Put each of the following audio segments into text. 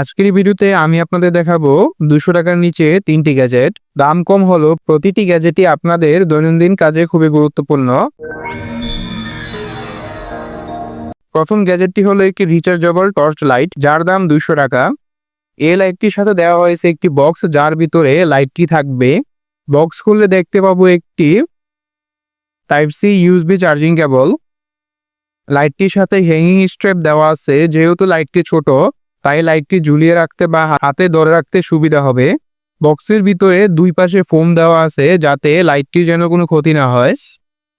আজকের ভিডিওতে আমি আপনাদের দেখাবো দুশো টাকার নিচে তিনটি গ্যাজেট। দাম কম হলো প্রতিটি গ্যাজেটই আপনাদের দৈনন্দিন কাজে খুবই গুরুত্বপূর্ণ। প্রথম গ্যাজেটটি হলো একটি রিচার্জেবল টর্চ লাইট, যার দাম দুশো টাকা। এই লাইটটির সাথে দেওয়া হয়েছে একটি বক্স, যার ভিতরে লাইটটি থাকবে। বক্স খুললে দেখতে পাবো একটি type C USB charging cable. লাইটটির সাথে হ্যাঙ্গিং স্ট্রেপ দেওয়া আছে, যেহেতু লাইটটি ছোট। তাই লাইটটি ঝুলিয়ে রাখতে বা হাতে ধরে রাখতে সুবিধা হবে। বক্সের ভিতরে দুই পাশে ফোম দেওয়া আছে যাতে লাইটটির যেন কোনো ক্ষতি না হয়।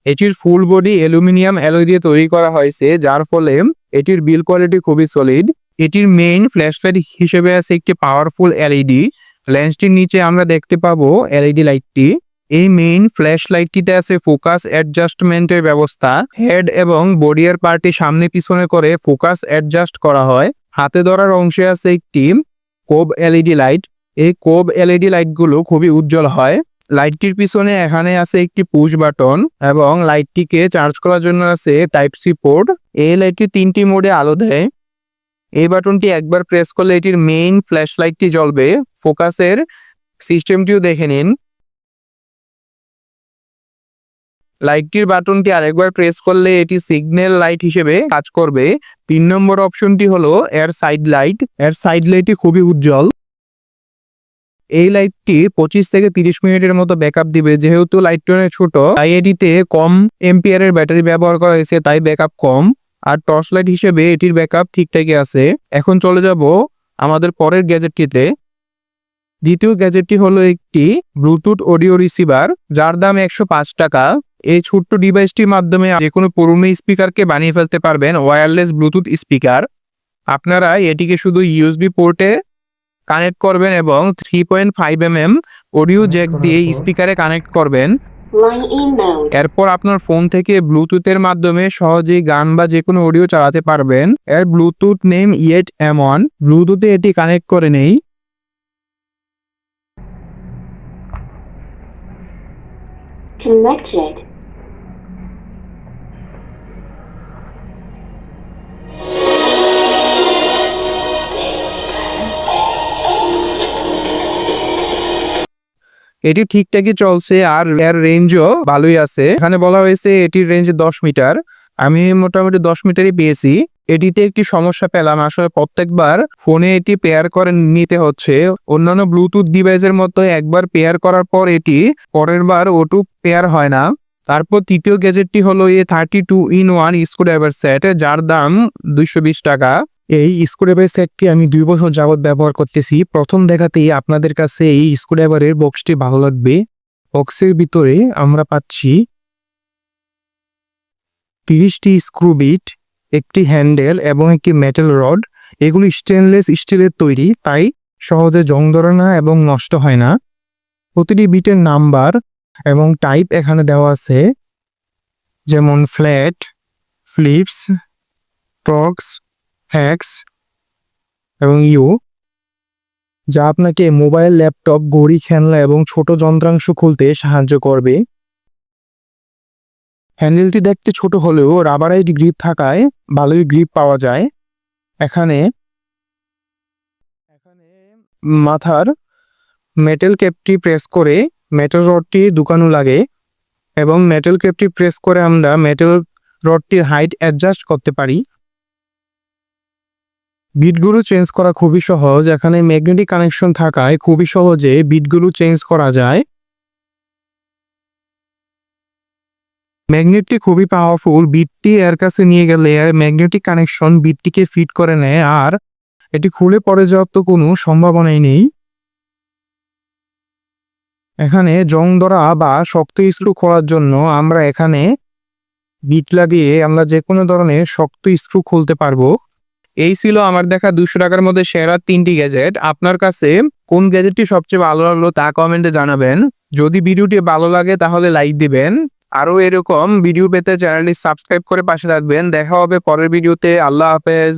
এটির ফুল বডি অ্যালুমিনিয়াম অ্যালয় দিয়ে তৈরি করা হয়েছে, যার ফলে এটির বিল কোয়ালিটি খুবই সলিড। এটির মেইন ফ্ল্যাশলাইট হিসেবে আছে একটি পাওয়ারফুল এলইডি। লেন্সটির নিচে আমরা দেখতে পাবো এলইডি লাইটটি। এই মেইন ফ্ল্যাশ লাইটটিতে আছে ফোকাস অ্যাডজাস্টমেন্টের ব্যবস্থা। হেড এবং বডিয়ার পার্টি সামনে পিছনে করে ফোকাস অ্যাডজাস্ট করা হয়। হাতে ধরার অংশে আছে একটি কোব এলইডি লাইট। এই কোব এলইডি লাইটগুলো খুবই উজ্জ্বল হয়। লাইটটির পিছনে এখানে আছে একটি পুশ বাটন এবং লাইটটিকে চার্জ করার জন্য আছে টাইপ সি পোর্ট। এই লাইটটি তিনটি মোডে আলো দেয়। এই বাটনটি একবার প্রেস করলে এটির মেইন ফ্ল্যাশ লাইটটি জ্বলবে। ফোকাসের সিস্টেমটিও দেখে নিন। লাইটটির বাটনটি আরেকবার প্রেস করলে এটি সিগন্যাল লাইট হিসেবে কাজ করবে। তিন নম্বর অপশনটি হলো এর সাইড লাইটের সাইড লাইটটি খুবই উজ্জ্বল। এই লাইটটি পঁচিশ থেকে তিরিশ মিনিটের মতো ব্যাকআপ দিবে। যেহেতু লাইটটি অনেক ছোট, তাই এটিতে কম এম্পিয়ারের ব্যাটারি ব্যবহার করা হয়েছে, তাই ব্যাকআপ কম। আর টর্চ লাইট হিসেবে এটির ব্যাকআপ ঠিকঠাকই আছে। এখন চলে যাব আমাদের পরের গ্যাজেটটিতে দ্বিতীয় গ্যাজেটটি হলো একটি ব্লুটুথ অডিও রিসিভার যার দাম একশো পাঁচ টাকা। এই ছোট্ট ডিভাইসটির মাধ্যমে যে কোনো পুরনো স্পিকারকে বানিয়ে ফেলতে পারবেন ওয়্যারলেস ব্লুটুথ স্পিকার আপনারা এটিকে শুধু ইউএসবি পোর্টে কানেক্ট করবেন এবং three point five M M audio jack দিয়ে স্পিকারে কানেক্ট করবেন. এরপর আপনার ফোন থেকে ব্লুটুথের মাধ্যমে সহজেই গান বা যে কোনো অডিও চালাতে পারবেন। এর ব্লুটুথ নেম ইয়েট এম এমন ব্লুটুথে এটি কানেক্ট করে নেই। Connected. এটি ঠিকঠাকই চলছে আর এর রেঞ্জও ভালোই আছে। এখানে বলা হয়েছে এটির রেঞ্জ দশ মিটার। আমি মোটামুটি দশ মিটারই পেয়েছি। এটিতে একটি সমস্যা পেলাম। আসলে প্রত্যেকবার ফোনে এটি পেয়ার করে নিতে হচ্ছে। অন্যান্য ব্লুটুথ ডিভাইসের মতো একবার পেয়ার করার পর এটি পরের বার ওটু পেয়ার হয় না। তারপর তৃতীয় গ্যাজেটটি হলো a thirty two in one screwdriver set যার দাম দুইশো বিশ টাকা। এই স্ক্রুড্রাইভার সেটটি আমি দুই বছর যাবৎ ব্যবহার করতেছি। প্রথম দেখাতেই আপনাদের কাছে এই স্ক্রুড্রাইভারের বক্সটি ভালো লাগবে। বক্সের ভিতরে আমরা পাচ্ছি তিরিশটি স্ক্রু বিট একটি হ্যান্ডেল এবং একটি মেটাল রড এগুলি স্টেনলেস স্টিলের তৈরি, তাই সহজে জং ধরে না এবং নষ্ট হয় না। প্রতিটি বিটের নাম্বার এবং টাইপ এখানে দেওয়া আছে, যেমন ফ্ল্যাট ফ্লিপস টক্স হ্যাক্স এবং ইউ, যা আপনাকে মোবাইল, ল্যাপটপ, ঘড়ি, খেলনা এবং ছোট যন্ত্রাংশ খুলতে সাহায্য করবে। হ্যান্ডেলটি দেখতে ছোট হলেও রাবারাইজ গ্রিপ থাকায় ভালোই গ্রিপ পাওয়া যায়। এখানে এখানে মাথার মেটাল ক্যাপটি প্রেস করে মেটাল রডটি দুকানো লাগে এবং মেটাল ক্যাপটি প্রেস করে আমরা মেটাল রডটির হাইট অ্যাডজাস্ট করতে পারি। বিটগুলো চেঞ্জ করা খুবই সহজ। এখানে ম্যাগনেটিক কানেকশন থাকায় খুবই সহজে বিটগুলো চেঞ্জ করা যায়। ম্যাগনেটটি খুবই পাওয়ারফুল বিটটি এর কাছে নিয়ে গেলে ম্যাগনেটিক কানেকশন বিটটিকে ফিট করে নেয় আর এটি খুলে পড়ে যাওয়ার তো কোনো সম্ভাবনাই নেই। এখানে জং ধরা বা শক্ত স্ক্রু খোলার জন্য আমরা এখানে বিট লাগিয়ে আমরা যে কোনো ধরনের শক্ত স্ক্রু খুলতে পারব। এই ছিল আমার দেখা দুশো টাকার মধ্যে সেরা তিনটি গ্যাজেট আপনার কাছে কোন গ্যাজেটটি সবচেয়ে ভালো লাগল তা কমেন্টে জানাবেন। যদি ভিডিওটি ভালো লাগে তাহলে লাইক দিবেন। আরও এরকম ভিডিও পেতে চ্যানেলটি সাবস্ক্রাইব করে পাশে থাকবেন। দেখা হবে পরের ভিডিওতে আল্লাহ হাফেজ।